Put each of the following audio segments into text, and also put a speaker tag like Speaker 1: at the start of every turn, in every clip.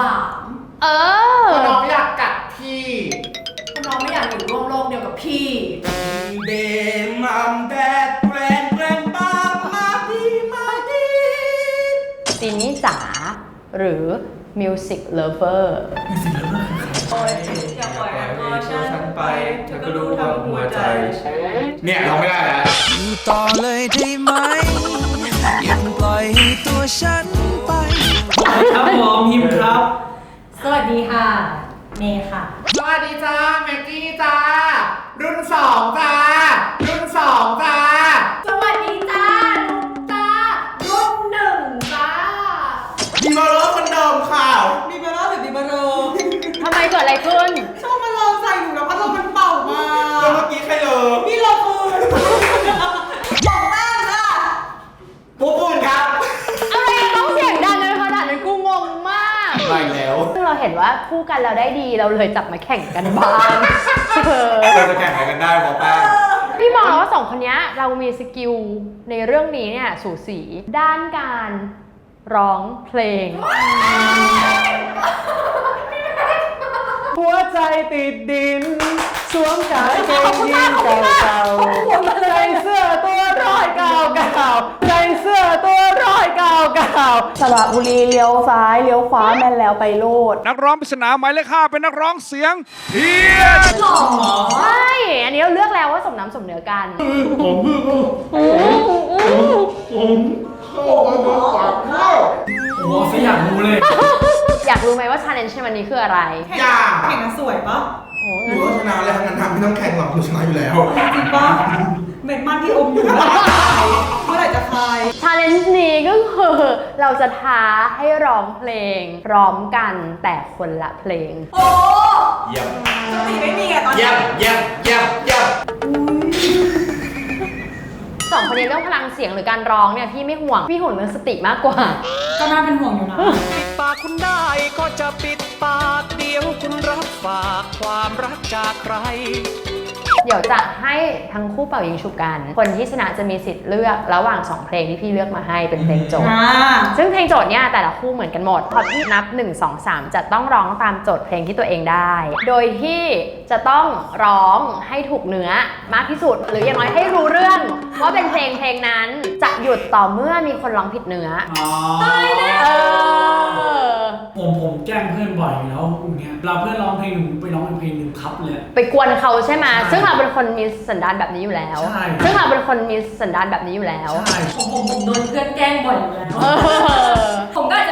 Speaker 1: ลาม
Speaker 2: เออ
Speaker 3: เพราะน้องอยากกัดพี่
Speaker 1: เพราะน้องไม่อยากอยู่ร่วมโลกเดียวกับพี่
Speaker 3: เดมัมแดดแกรนแกรนบามาดีมาดี
Speaker 2: จินนี่จ๋าหรือ Music Lover
Speaker 1: อย่าปล่อยให้ตัวฉันไปเธอก็รู้ทั้งหัวใจ
Speaker 3: เนี่ยเราไม่ได้แล้ว
Speaker 4: อยู่ต่อเลยได้ไหมอย่าปล่อยให้ตัวฉันไป
Speaker 5: ครับหมอพิมพ์ครับ
Speaker 1: สวัสดีค่ะ เมย์ค่ะ
Speaker 3: สวัสดีจ้าแม็กกี้จ้า รุ่นสองจ้า รุ่นสองจ้า
Speaker 1: สวัสดีจ้าลูกตารุ่นหนึ่งจ้า
Speaker 3: ดีมาโรสคนเดิมค่ะ
Speaker 6: มีเบลล่าหรือดิบาโร
Speaker 2: ทำไมเกิดอะไรขึ้น
Speaker 3: คู่
Speaker 6: กัน
Speaker 2: เราได้ดีเราเลยจับมาแข่งกันบ้างเออ
Speaker 3: เราจะแข่งอะไรกันได้หมอแป้ง
Speaker 2: พี่มองแล้วว่าสองคนเนี้ยเรามีสกิลในเรื่องนี้เนี่ยสูสีด้านการร้องเพลง
Speaker 5: หัวใจติดดิน สวมกางเกงยีนเก่าๆใส่เสื้อตัว ร้อยเก่าๆใส่เสื้อตัวร้อยเก่าๆ
Speaker 6: สระบุรีเลี้ยวซ้ายเลี้ยวขวาแม่นแล้วไปโลด
Speaker 7: นักร้องปริศนาหมายเลขห้าเป็นนักร้องเสียงเพี้ยน
Speaker 2: ใช่อันนี้เราเลือกแล้วว่าสมน้ำสมเนื้อกัน
Speaker 5: โอ้สยามรู้เลย
Speaker 2: อยากรู้ไหมว่าชาเลนจ์ในวันนี้คืออะไร
Speaker 3: อย่า
Speaker 6: แข่งกันสวยปะ
Speaker 2: โอ้
Speaker 3: หรือว่าชนะเลยทั้งนั้นทำไม่ต้องแข่งหรอกหนูชนะอยู่แล้ว
Speaker 6: จริงปะ เม็ดมันที่อมอยู่นะเมื่อไหร่จะคลาย
Speaker 2: ชาเลนจ์นี้ก็คือเราจะท้าให้ร้องเพลง พร้อมกันแต่คนละเพลง
Speaker 6: โอ้
Speaker 3: เยี่ยม
Speaker 6: สติไม่มีอะตอน
Speaker 3: เยี่
Speaker 6: นี้
Speaker 3: ยมเยี่ยมเยี่ยมเยี่ยม
Speaker 2: สองคนนี้เรื่องพลังเสียงหรือการร้องเนี่ยพี่ไม่ห่วง พี่ห่วงเรื่องสติมากกว่า
Speaker 6: ก็น่าเป็นห่วงอยู่นะ
Speaker 4: ปิดปากคุณได้ก็จะปิดปาก เดียวคุณรับฝากความรักจากใคร
Speaker 2: เดี๋ยวจะให้ทั้งคู่เป่ายิงฉุบกัน คนที่ชนะจะมีสิทธิ์เลือกระหว่าง 2 เพลงที่พี่เลือกมาให้เป็นเพลงโจทย์
Speaker 6: อ่า
Speaker 2: ซึ่งเพลงโจทย์เนี่ยแต่ละคู่เหมือนกันหมด พอพี่นับ 1 2 3 จะต้องร้องตามโจทย์เพลงที่ตัวเองได้ โดยที่จะต้องร้องให้ถูกเนื้อมากที่สุด หรืออย่างน้อยให้รู้เรื่องว่าเป็นเพลงเพลงนั้นจะหยุดต่อเมื่อมีคนร้องผิดเนื้อ
Speaker 5: อ๋อ
Speaker 2: เออ
Speaker 5: ผมผมแกล้งเพื่อนบ่อยอยู่แล้วอย่างเงี้ยเราเพื่อนร้องเพลงหนึ่งไปร้องอีกเพลงหนึ่งครับเลย
Speaker 2: ไปกวนเขาใช่ไหม
Speaker 5: ใช่
Speaker 2: ซึ่งเราเป็นคนมีสันดานแบบนี้อยู่แล้ว
Speaker 5: ใช่
Speaker 2: ซึ่งเราเป็นคนมีสันดานแบบนี้อยู่แล้ว
Speaker 5: ใช่
Speaker 1: ผมผมผมโดนเพื่อนแกล้งบ่อยอยู่แล้ว
Speaker 2: เออ
Speaker 1: ผมก็อาจจะ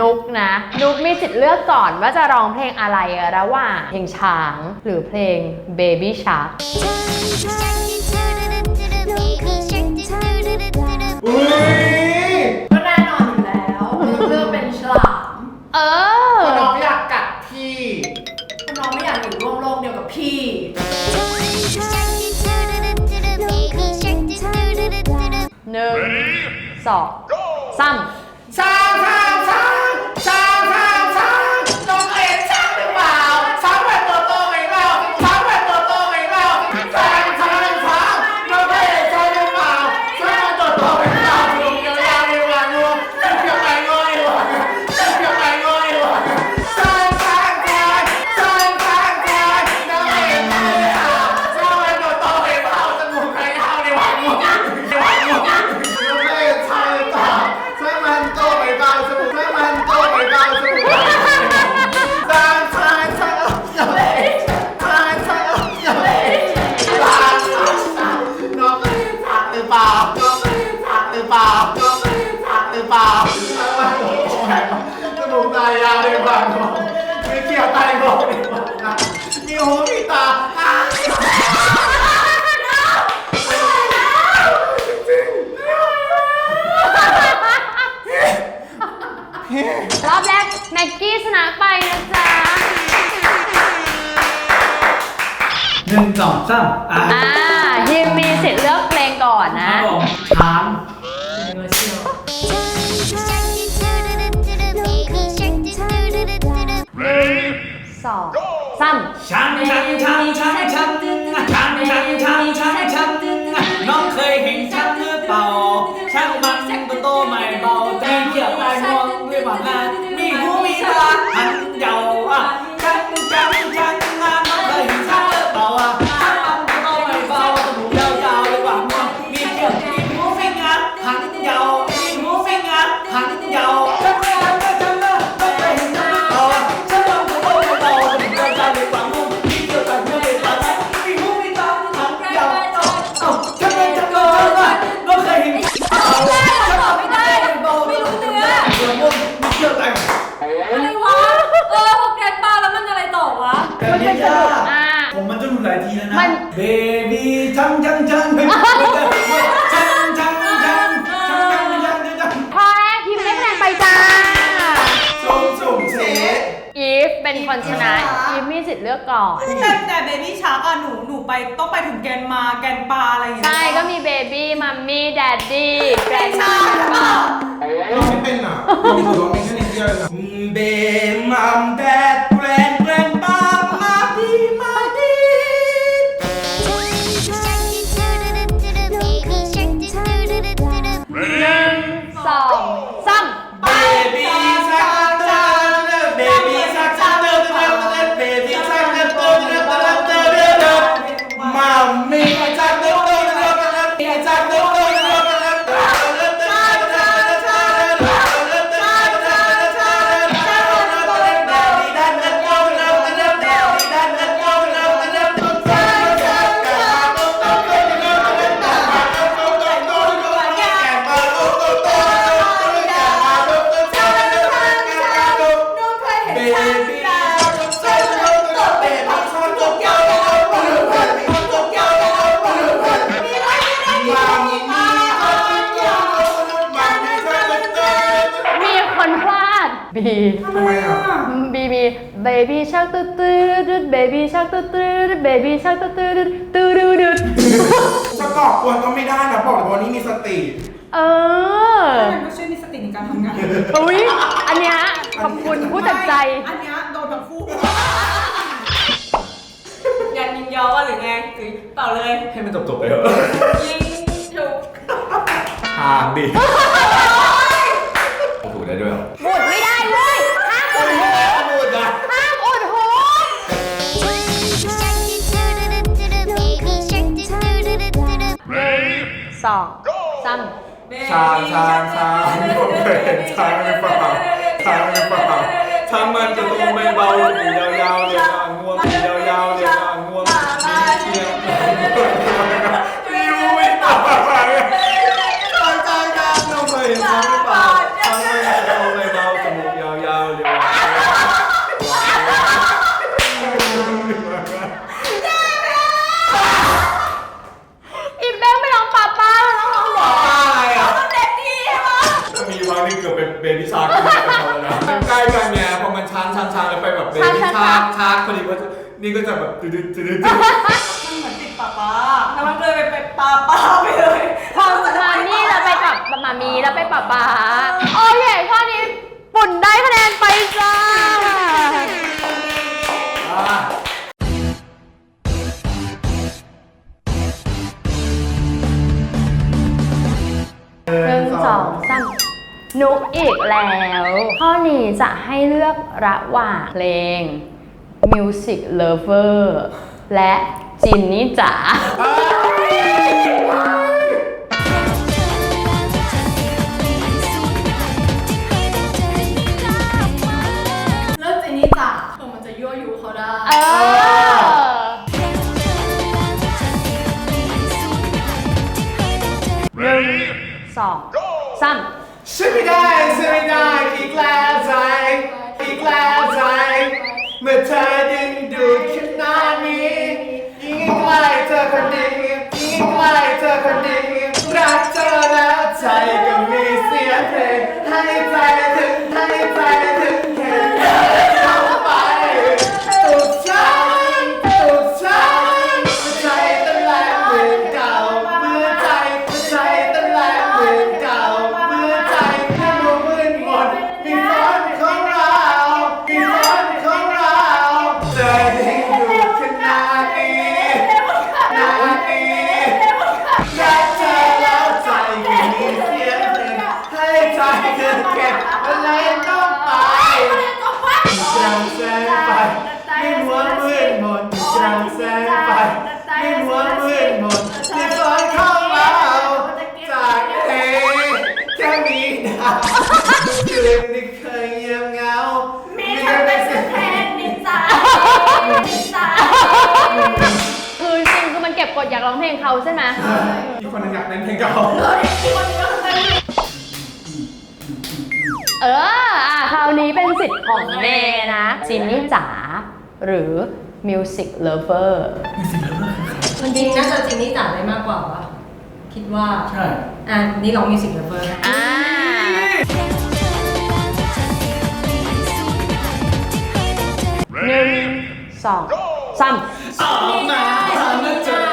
Speaker 1: นุ
Speaker 2: กนะ นุกมีสิทธิ์เลือกก่อนว่าจะร้องเพลงอะไรระหว่างเพลงช้างหรือเพลง Baby Shark
Speaker 3: อุ้ย
Speaker 1: ก็แน่นอนอยู่แล้วเลือกเป็นฉลาม
Speaker 2: เออ
Speaker 3: เพราะน้องอยากกัดพี่
Speaker 1: เพราะน้องไม่อยากอยู่ร่วมโลกเดียวกับพี่
Speaker 2: หนึ่งสองสาม
Speaker 5: สามอ่า
Speaker 2: ฮิมมีสร็จเลือกเพลงก่อนนะ
Speaker 5: ถาม
Speaker 1: สอ
Speaker 2: งสาม
Speaker 4: ช้างช้า จังจังจังจังจังจังจัง
Speaker 2: ข้อแรกทีมได้คะแนนไปจ้า
Speaker 4: จุ่มจุ่มเชฟ
Speaker 2: อีฟเป็นคนชนะ อีฟมีสิทธิ์เลือกก่อน
Speaker 6: แต่แต่เบบี้ช้าร์อะหนูหนูไปต้องไปถึงแกนมาแกนปลาอะไรอย่างเงี้ย
Speaker 2: ใช่ก็มีเบบี้มัมมี่แดดดี้แกรนด์มา
Speaker 3: ไม่เป็นอะลงตัวไม่ใช่นิเดียวองนะ
Speaker 4: เบมัมแด
Speaker 2: ด baby shark ตื้อตื้อดืด baby shark ตื้อตื้อดืด baby shark ตื้อตื้อดืดตื้อดืดดืด
Speaker 3: จะกรอบกวนก็ไม่ได้นะบอกเลยว่านี่มีสติ
Speaker 2: เออ
Speaker 6: มันก็ช่วยมีสติในการทำงาน
Speaker 2: อุ้ยอันเนี้ยขอบคุณผู้จัดใจ
Speaker 6: อันเนี้ยโดนทั้งคู่
Speaker 8: ยันยิงยอว่าหรือไงหรือเปล่าเลย
Speaker 9: ให้มันจบๆไปเถอะ
Speaker 8: ยิงถูก
Speaker 9: ทางดิ
Speaker 2: สองสาม
Speaker 9: ช้างช้างช้างผมเคยเห็นช้างหรือเปล่าช้างหรือเปล่าช้างมันจะต้องไม่เบาหนียาวๆเลยนะง่วงหนียาวๆเลยนะง่วงมีเชียง ช้างช้างช้าง
Speaker 2: แล้ว
Speaker 9: ไปแบบเบบี้ชาร์กชาร์กพอดีว่านี่ก็จะแบบตืดตืดตืด
Speaker 6: มันเหมือนติดป้าป้าแล้วมันเลยไปเป็นป้าป้าไปเลย
Speaker 2: พอมานี่แล้วไปกับมามีแล้วไปป้าป้าโอเคข้อนี้ปุ่นได้คะแนนไปจ้า
Speaker 9: อะ
Speaker 2: หนึ่งสองสาม นุกอีกแล้ว ข้อนี้จะให้เลือกระหว่างเพลง Music Lover และจินนี่จ๋า
Speaker 8: เลิกเจนนี่จ้ะเผื่อมันจะยั่วยุเขาได้
Speaker 2: เออ หนึ่งสองสาม
Speaker 5: ช่วยไม่ได้ช่วยไม่ได้อีกแล้วใจอีกแล้วใจเมื่อเธอดึงดูดขนาดนี้ยิ่งใกล้เธอคนดียิ่งใกล้เธอคนดีรักเธอแล้วใจก็มีเสียงเพลงให้ใจถึง เก็
Speaker 8: บอะไรต้องไปกลางแสงไฟไม่มัวมืดมนกลางแสงไฟไม่มัวมืดมนที่คอยเข้ามาจากเอแค่มีดาวคืนที่เคยเงียบเหงา
Speaker 1: มีเธอเป็นสุดแทนนิสานิสา
Speaker 2: คือจริงๆคือมันเก็บกดอยากร้องเพลงเขาใช่ไหม
Speaker 4: อีกคนหนึงอยากเล่นเพลงเก่า
Speaker 2: เอ อ อะคราวนี้เป็นสิทธิ์ของเมย์นะจินนี่จ๋าหรือ Music Lover
Speaker 1: จริงน่าจะจริงนี่จ๋าได้มากกว่าวะคิดว่า
Speaker 4: ใช่
Speaker 1: อะนี่ร้องมิวสิกเลเวอร์
Speaker 2: อ่าหนึ่งสองสาม
Speaker 8: ออกมาแล้วเจอ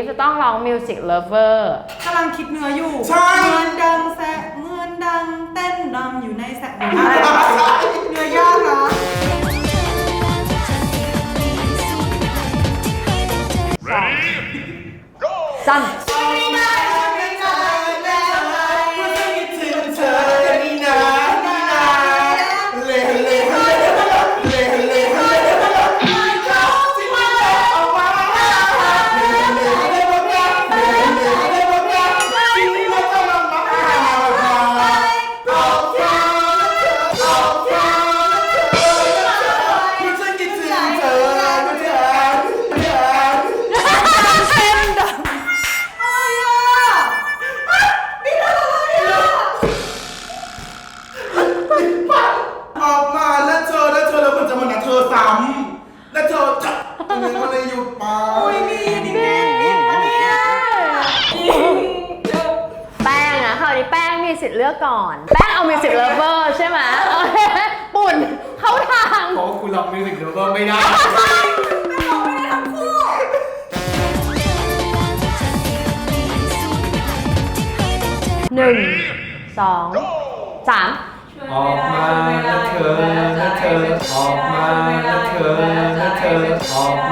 Speaker 2: ฟจะต้องร้อง Music Lover
Speaker 6: กำลังคิดเนื้ออยู่
Speaker 4: ใช่
Speaker 6: เหมือนดังแสะเหมือนดังเต้นรำอยู่ในแสะอะไรวะเนื้อยากนะ
Speaker 2: สา
Speaker 8: ออกมาเธอแล้วเธอออก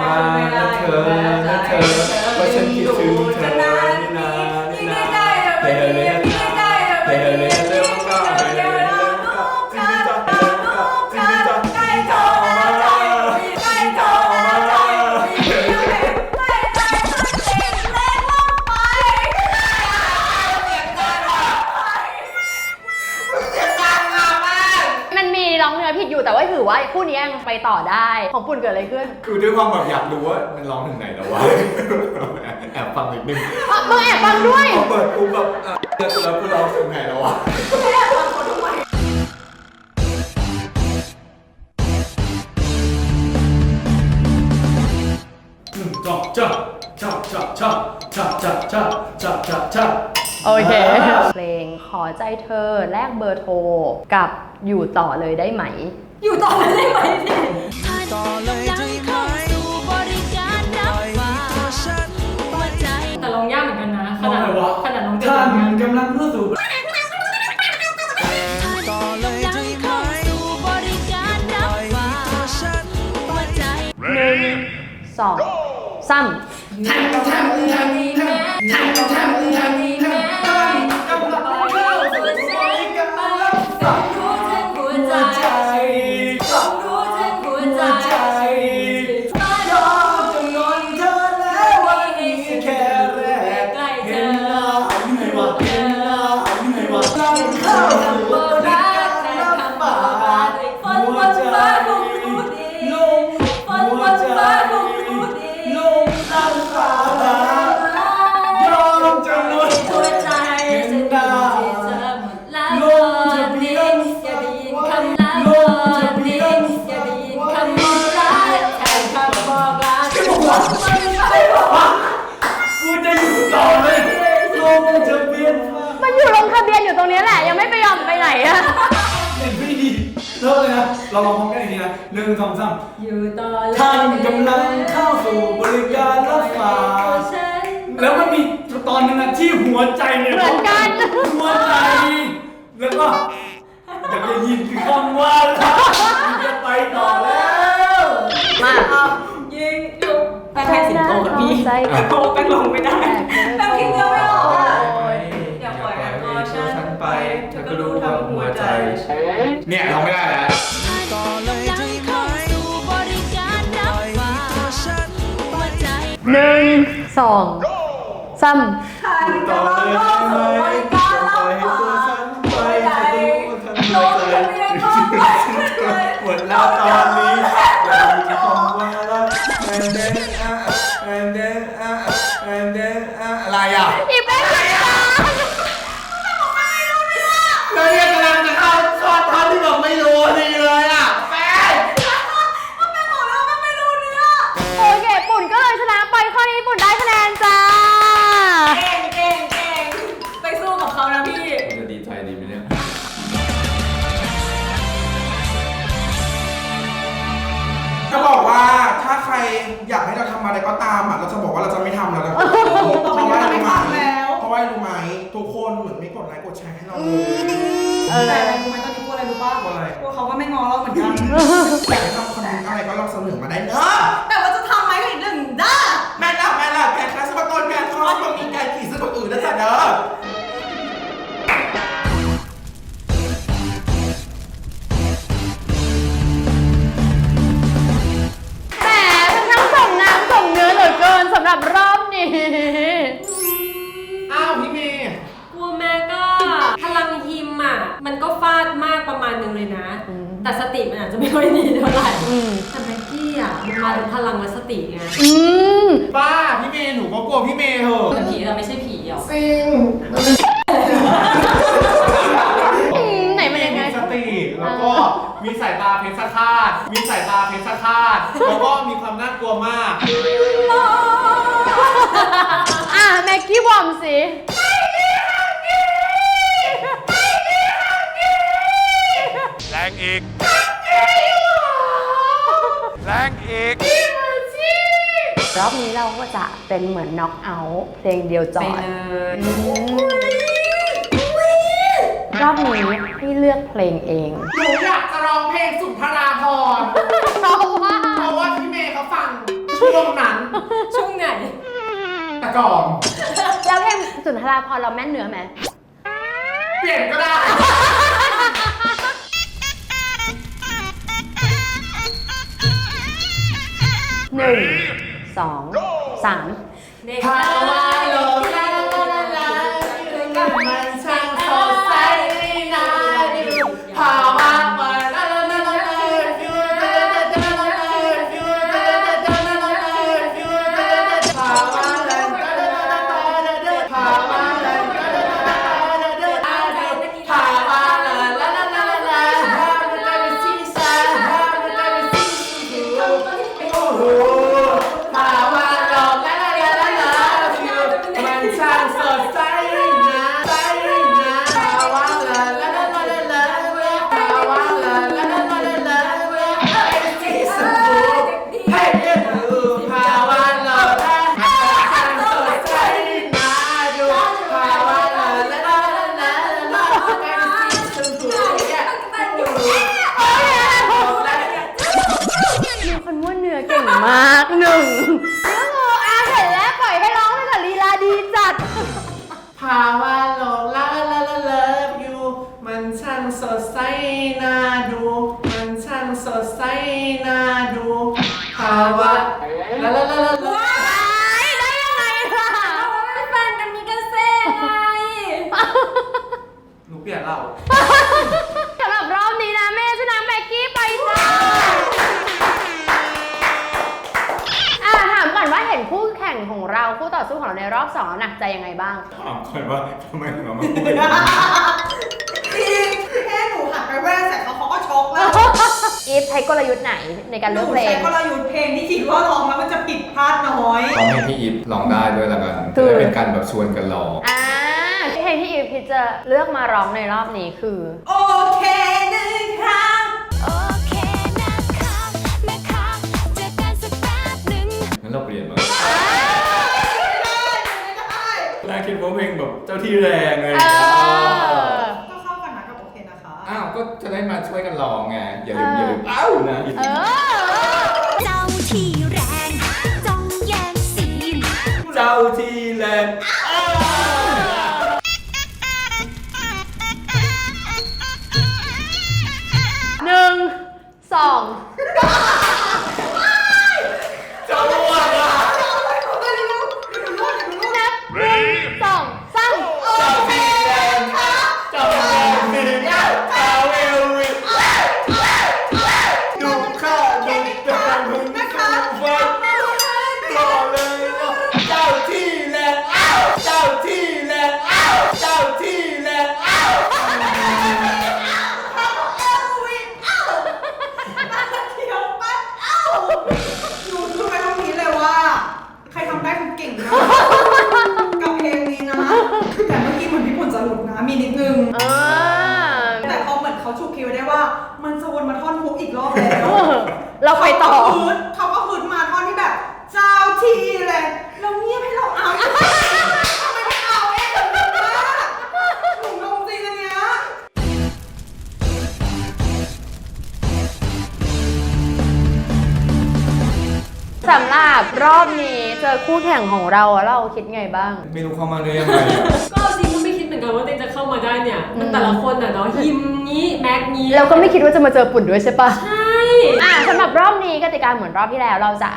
Speaker 2: ต่อได้ ของปุ่นเกิดอะไรขึ้น
Speaker 8: คือด้วยความแบบอยากรู้ว่ามันร้องถึงไหนแล้ววะแอบฟังนิดนึง
Speaker 2: อะมึงแอบฟังด้วย
Speaker 8: พอเปิดปุ๊บแบบเออแล้วกูร้องถึงไหนแล้ววะ
Speaker 4: จับจับจับจับจับจับจับจับจับจับจับ
Speaker 2: โอเค เพลงขอใจเธอแลกเบอร์โทรกับอยู่ต่อเลยได้ไหม
Speaker 1: อยู่ต่อเลยได้ไหมพี่
Speaker 10: ต่อเลยได้ไหมปล่อยตัวฉันไป
Speaker 1: แต่ร้องยากเหมือนกันนะ ขนาด
Speaker 4: ร้องอะไรวะ
Speaker 1: ขนาดร้องเก่ง
Speaker 4: ท่าน
Speaker 1: เหมือนกัน
Speaker 4: กำลังเข้สู่
Speaker 10: ต่อเลยได้ไหมปล่อยตัวฉันไป
Speaker 2: หนึ่งสองสาม
Speaker 8: ทันทันทันทันทันทันทันทันกำลังเข้าสู่กำ
Speaker 1: ทั้ง อง
Speaker 4: สาม
Speaker 1: อยู่ต่อ
Speaker 4: ท่านกำลังเข้าสู่บริการรถไฟ
Speaker 1: ฉัน
Speaker 4: แล้วมันมีตอนหนึงอะที่หัวใจเนี่ย
Speaker 2: เหมือนกัน
Speaker 4: หัวใจ แล้วก็อยากจะยินคำว่ารักจะไปต่อแล้ว
Speaker 2: มา
Speaker 6: ยิงยุกแป้งให้สิงโตกับพี่
Speaker 2: ใจ
Speaker 6: แป้งโตแป้งลงไม่ได้ แป้งพิมพ์เดียวไม่ออกอะ
Speaker 4: อย่าปล่อยให้ตัวฉันไปเธอก็รู้ทางหัวใจ เนี่ยเราไม่ได้แล้
Speaker 2: สองสาม
Speaker 6: ท่านกำลังเข้าสู่บริ จะ
Speaker 8: ดีใจดีไหมเนี่ย จะบอกว่าถ้าใครอยากให้เราทำอะไรก็ตามอะเราจะบอกว่าเราจะไม่ทำแล้วเราเพราะว่ารู้ไหมเพราะว่ารู้ไหมทุกคนเหมือนไม่กดไลค์กดแชร์ให้เราเลย
Speaker 6: แต่อะไรรู้ไหมตอนนี้กลัวอะไรรู้ป่ะ
Speaker 8: กลัวอะไร
Speaker 6: กลัวเขาก็ไม่งอเราเหมือนกัน
Speaker 8: อยากให้ทำคอนเทนต์อะไรก็ลองเสนอมาได้เนอะ
Speaker 6: แต่ว่าจะทำไหมก็อีกเรื่องหนึ่งด้า
Speaker 8: แม่ละแม่ละแกคลาสมาต้นแกคอสก็มีการขี่ซึ่งคนอื่นนะจ๊ะเด้อ
Speaker 2: ก็
Speaker 1: ฟาดมากประมาณหนึงเลยนะ แต่สติมันอาจจะไม่ค่อยดีเท่าไหร่แต่แม็กกี้อะมันมาทั้งพลังและสติไง
Speaker 2: อืม
Speaker 8: ป้าพี่เมย์หนูก็กลัวพี่เมย์เหอะ
Speaker 1: แต่ผีเราไม่ใช่ผีหรอก
Speaker 8: จริง
Speaker 2: อืมไหนมันยังไง
Speaker 8: มีสติ แล้วก็มีสายตาเพชรฆาตมีสายตาเพชรฆาตแล้วก็มีความน่ากลัวมาก
Speaker 2: อะแม็กกี้วอร์มสิ
Speaker 5: แรงอีก แรงอีก
Speaker 2: รอบนี้เราก็จะเป็นเหมือนน็อกเอาท์เพลงเดียวจอดรอบนี้ให้เลือกเพลงเอง
Speaker 8: หนูอยากจะร้องเพลงสุนทราภรณ์
Speaker 2: เพราะว่า
Speaker 8: เพราะว่าพี่เมย์เขาฟังช่วงนั้น
Speaker 1: ช่วงไหน
Speaker 8: แต่ก่อน
Speaker 2: แล้วเพลงสุนทราพรณ์เราแม่นเนื้อไหม
Speaker 8: เปลี่ยนก็ได้
Speaker 2: หนึ่งสองสาม
Speaker 8: ภาวะโลก
Speaker 2: Ah, ข่งของเราคู่ต่อสู้ของเราในรอบสองหนักใจยังไงบ้าง
Speaker 8: ถามก่อนว่าทำไมถึงเอามาพูด
Speaker 6: จริงแค่หนูหันไปแว่ใส่เขเขาก็ช็อกแล้ว
Speaker 2: อีฟใช้กลยุทธ์ไหนในการ
Speaker 6: ห
Speaker 2: เลือกเพลง
Speaker 6: ใช้กลยุทธ์เพลงที่คิดว่าลองแล้วมันจะผิดพลาดน้อย
Speaker 11: ต้องให้พี่อีฟลองได้ด้วยละกัน
Speaker 2: ถู
Speaker 11: จะเป็นการแบบชวนกันลอง
Speaker 2: อ่าเพลงที่อีฟพี่จะเลือกมาร้องในรอบนี้คือ
Speaker 6: โอเคนะครั้
Speaker 10: โอเคนะคะแม่คะ
Speaker 12: เจ
Speaker 10: อกันสักแป๊บหนึ่ง
Speaker 9: งั้นเรา
Speaker 12: เปลี่ยนมา
Speaker 9: ว่าเพลงแบบเจ้าที่แรงอะไรอ
Speaker 2: เอย่าง
Speaker 9: เงี้ย
Speaker 2: อ
Speaker 6: ก็เข้ากันนะกับโอเคนะคะ
Speaker 12: อ้าว ก็จะได้มาช่วยกันร้องไง อย่าลืมอย่าลืมอ้าวนะ
Speaker 2: เออ
Speaker 10: เจ้าที่แรงจงแย่งซีน
Speaker 9: เจ้าที่แรง
Speaker 2: หนึ่งสอง
Speaker 9: รั
Speaker 6: บรอบนี้เจ
Speaker 2: อ
Speaker 6: คู่แข่ง
Speaker 2: ของเราอะเราคิดไงบ้าง
Speaker 9: ไม่รู้เข้ามาได้ยังไง
Speaker 8: ก็จริงก็ไม่คิดเหมือนกันว่าเต้นจะเข้ามาได้เนี่ย มันแต่ละคนอะเนาะยิมงี้แม็กงี้
Speaker 2: เราก็ไม่คิดว่าจะมาเจอปุ่นด้วยใช่ปะ
Speaker 8: ใช่
Speaker 2: อะสำหรับรอบนี้กติกาเหมือนรอบที่แล้วเราจะ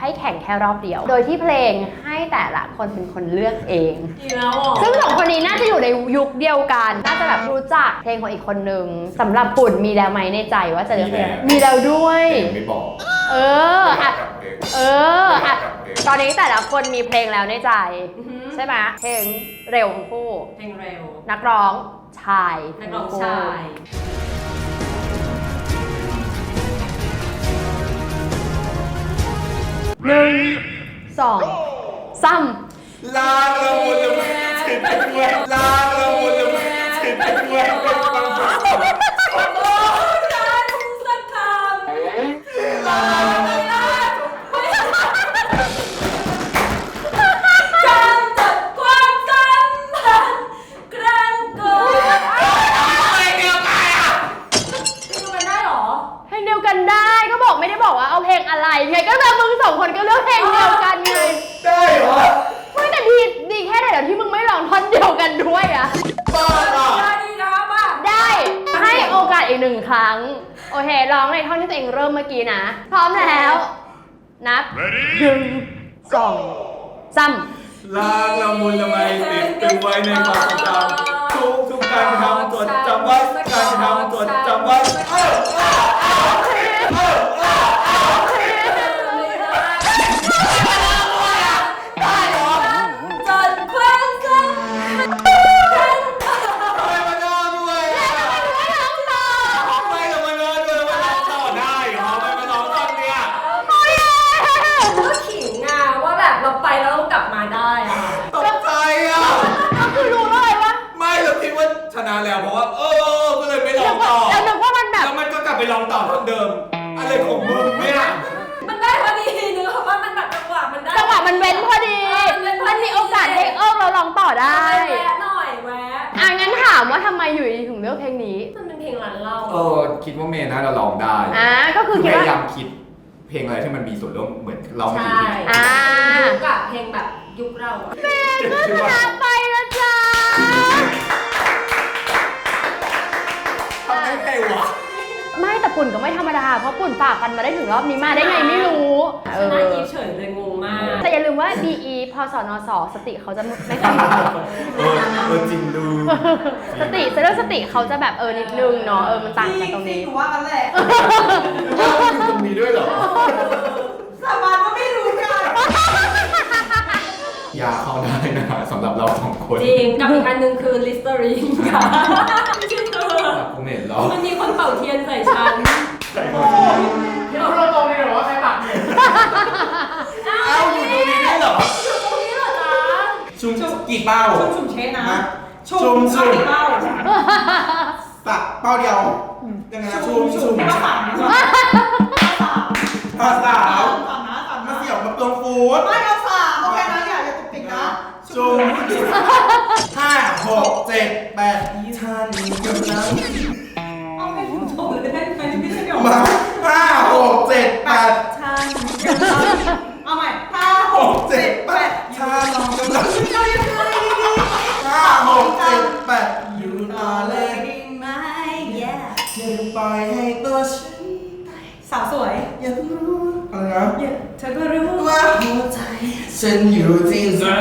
Speaker 2: ให้แข่งแค่รอบเดียว โดยที่เพลงให้แต่ละคนเป็นคนเลือกเอง
Speaker 8: อีกแล้วอะ
Speaker 2: ซึ่งสองคนนี้น่าจะอยู่ในยุคเดียวกัน น่าจะแบบรู้จักเพลงของอีกคนนึงสำหรับปุ่นมีแล้วไหมในใจว่าจะเลือกเพลงอะไรมีแล้วด้วย
Speaker 12: แต่ไม่บอก
Speaker 2: เออ อะเอออะตอนนี้แต่ละคนมีเพลงแล้วในใจ
Speaker 8: อือหือ
Speaker 2: ใช่ไหมเพลงเร็วทั้งคู่
Speaker 8: เพลงเร็ว
Speaker 2: นักร้องชาย
Speaker 8: นักร้อง
Speaker 2: ทั้คู่
Speaker 8: ชาย
Speaker 2: หนึ่งสองสาม
Speaker 9: ลาละมุนละมุนถึงเป็นเว้ยลา
Speaker 8: อา
Speaker 9: เพ
Speaker 2: ลงอะไรไงก็เลยมึงสองคนก็เลือกเพลงเดียวกันไง
Speaker 9: ได้เหรอ
Speaker 2: ไม่แต่ดีดีแค่ไหนเดี๋ยวที่มึงไม่ร้องท่อนเดียวกันด้วยอะ
Speaker 9: บ้าอะ
Speaker 8: ได้ดีนะป่ะ
Speaker 2: ได้ให้โอกาสอีกหนึ่งครั้ง โอเคร้องในท่อนที่ตัวเองเริ่มเมื่อกี้นะ พร้อมแล้ว นับหนึ่งสองสาม
Speaker 9: ลาละมุนละไมติดตึงไว้ในความทรงจำทุกทุกการกระทำจดจำไว้การกระทำจดจำไว้เอ้าเอ้าเอ้าเอ้าเอ้าเอ้ เดิม อะ
Speaker 8: ไร
Speaker 9: ของมึงเนี่ย
Speaker 8: มันได้พอดีนึกว่ามันแบบจังหวะมันได้
Speaker 2: จังหวะมันเว้นพอดี
Speaker 8: เออมันเว้นพอดี
Speaker 2: มันมีโอกาสให้เอิ้งเราร้องต่อได้
Speaker 8: แวะหน่อยแวะ
Speaker 2: อะงั้นถามว่าทำไมอยู่ดีถึงเลือกเพลงนี้
Speaker 8: มันเป็นเพลงร้านเหล้า
Speaker 12: เออคิดว่าเมย์น่าจะร้องได้
Speaker 2: อ่าก็คือ
Speaker 12: พ
Speaker 2: คิดว่าย
Speaker 12: ยายามคิด เพลงอะไรที่มันมีส่วนร่วมเหมือนเราไม่
Speaker 8: ใช่
Speaker 12: คิด
Speaker 2: อ่า
Speaker 8: ยุคอะเพลงแบบยุคเราอะ
Speaker 2: ก็ชนะไปแล้วจ้า
Speaker 9: ทำไม่ได้วะ
Speaker 2: ไม่แต่ ปุ่นก็ไม่ธรรมดา เพราะปุ่นฝ่าฟันมาได้ถึงรอบนี้มาได้ไงไม่รู้เอ
Speaker 8: ชนะ
Speaker 2: อ
Speaker 8: อีฟเฉยเลยงงมาก
Speaker 2: แต่อย่าลืมว่า BE พอสอนอสอสติเขาจะไม่ค่อย
Speaker 9: เออเออจริงดู
Speaker 2: สติเรื่องสติเขาจะแบบเออนิดนึงเนาะเออมันต่างกันตรงนี้
Speaker 6: หนูว่ากันแหละ
Speaker 9: อ้าวอยู่ตรงนี้ด้วยเหรอ
Speaker 6: สาบานว่าไม่รู้กัน
Speaker 12: ยาเข้าได้นะสำ หรับเราสองคน
Speaker 8: จริงกับอีกอันหนึงคือลิสเตอรีนค่ะไม่ใช่เธอ
Speaker 12: กูเห็นหรอ
Speaker 8: มันมีคนเป่าเทียนใส่ฉัน
Speaker 5: พี่เราตรงนี้เหรอว่าใครปักเนี่ย
Speaker 9: อ้าวอยู่ตรงนี้ด้วยเหรอ
Speaker 8: อยู่ตรงนี้เหรอจ๊ะ
Speaker 9: ชุมกี่เป้า
Speaker 6: ชุ่มชุ่มเชนะ
Speaker 9: ฮะ
Speaker 6: ชุ่
Speaker 9: ชุ่
Speaker 6: ม
Speaker 9: มชุ่
Speaker 6: ชุ่
Speaker 9: ม
Speaker 6: มเป้า
Speaker 9: สักเป้าเดียวยังไงนะชุ่มชุ่ม
Speaker 6: ชุ่มสามนะสาม
Speaker 9: ภาษา
Speaker 6: สามนะสาม
Speaker 9: มา
Speaker 6: นะ
Speaker 9: เสี่ยวมาเปิ
Speaker 3: จงฟูด
Speaker 6: ไม่เอาสามโอเคนะอย่าอย่าตุกติกนะ
Speaker 3: จงห้าหกเจ็ดแปดท่านกำลัง
Speaker 13: เอาให้ถึงโถเลยได้ไหมไม่ใช่เดี๋ยว
Speaker 3: มาห้าหกเจ็ดแปด
Speaker 6: ท่านกำลังเอาใหม่ห้าหกเจ็ดแปด
Speaker 3: ท่านกำลัง
Speaker 6: เรายังไงดี
Speaker 3: ห้าหกเจ็ดแปดอยู่ต่อเลย
Speaker 6: ดีไหม yeah
Speaker 3: อย่าปล่อยให้ตัวฉัน
Speaker 6: สาวสวย
Speaker 3: อย่าเพิ่งรู้อะไรนะ
Speaker 6: เธอก็รู้
Speaker 3: ว่าหัวใจฉันอยู่ที่เธอ